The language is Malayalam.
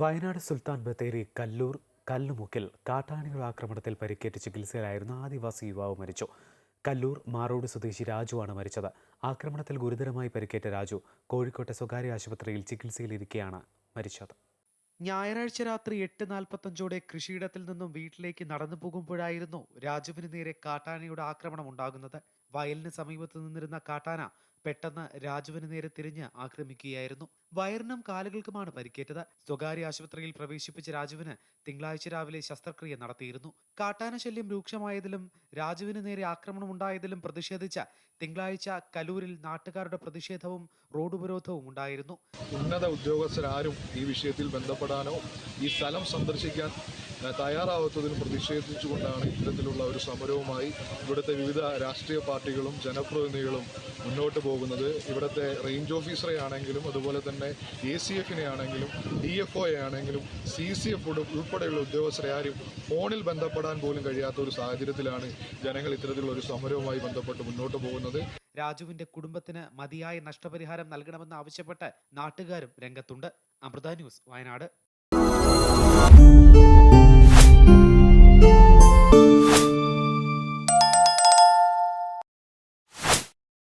വയനാട് സുൽത്താൻ ബത്തേരി കല്ലൂർ കല്ലുമുക്കിൽ കാട്ടാനയുടെ ആക്രമണത്തിൽ പരിക്കേറ്റ് ചികിത്സയിലായിരുന്ന ആദിവാസി യുവാവ് മരിച്ചു. കല്ലൂർ മാറോട് സ്വദേശി രാജുവാണ് മരിച്ചത്. ആക്രമണത്തിൽ ഗുരുതരമായി പരിക്കേറ്റ രാജു കോഴിക്കോട്ടെ സ്വകാര്യ ആശുപത്രിയിൽ ചികിത്സയിലിരിക്കെയാണ് മരിച്ചത്. ഞായറാഴ്ച രാത്രി എട്ട് നാൽപ്പത്തഞ്ചോടെ കൃഷിയിടത്തിൽ നിന്നും വീട്ടിലേക്ക് നടന്നു പോകുമ്പോഴായിരുന്നു രാജുവിന് നേരെ കാട്ടാനയുടെ ആക്രമണം ഉണ്ടാകുന്നത്. വയലിന് സമീപത്ത് നിന്നിരുന്ന കാട്ടാന പെട്ടെന്ന് രാജുവിന് നേരെ തിരിഞ്ഞ് ആക്രമിക്കുകയായിരുന്നു. വയറിനും കാലുകൾക്കുമാണ് പരിക്കേറ്റത്. സ്വകാര്യ ആശുപത്രിയിൽ പ്രവേശിപ്പിച്ച രാജുവിന് തിങ്കളാഴ്ച രാവിലെ ശസ്ത്രക്രിയ നടത്തിയിരുന്നു. കാട്ടാന ശല്യം രൂക്ഷമായതിലും രാജുവിന് നേരെ ആക്രമണം ഉണ്ടായതിലും പ്രതിഷേധിച്ച തിങ്കളാഴ്ച കലൂരിൽ നാട്ടുകാരുടെ പ്രതിഷേധവും റോഡ് ഉപരോധവും ഉണ്ടായിരുന്നു. ഉന്നത ഉദ്യോഗസ്ഥരാരും ഈ വിഷയത്തിൽ ബന്ധപ്പെടാനോ ഈ സ്ഥലം സന്ദർശിക്കാൻ ഏഹ്, തയ്യാറാവാത്തതിലും പ്രതിഷേധിച്ചുകൊണ്ടാണ് ഇത്തരത്തിലുള്ള ഒരു സമരവുമായി ഇവിടുത്തെ വിവിധ രാഷ്ട്രീയ പാർട്ടികളും ജനപ്രതിനിധികളും മുന്നോട്ട് പോകുന്നത്. ഇവിടുത്തെ റേഞ്ച് ഓഫീസറെ ആണെങ്കിലും അതുപോലെ തന്നെ എ സി എഫിനെ ആണെങ്കിലും ഡി എഫ് ഒയെ ആണെങ്കിലും സി സി എഫ് ഉൾപ്പെടെയുള്ള ഉദ്യോഗസ്ഥരെ ആരും ഫോണിൽ ബന്ധപ്പെടാൻ പോലും കഴിയാത്ത ഒരു സാഹചര്യത്തിലാണ് ജനങ്ങൾ ഇത്തരത്തിലുള്ള ഒരു സമരവുമായി ബന്ധപ്പെട്ട് മുന്നോട്ട് പോകുന്നത്. രാജുവിന്റെ കുടുംബത്തിന് മതിയായ നഷ്ടപരിഹാരം നൽകണമെന്ന് ആവശ്യപ്പെട്ട് നാട്ടുകാരും രംഗത്തുണ്ട്. അമൃത ന്യൂസ് വയനാട്.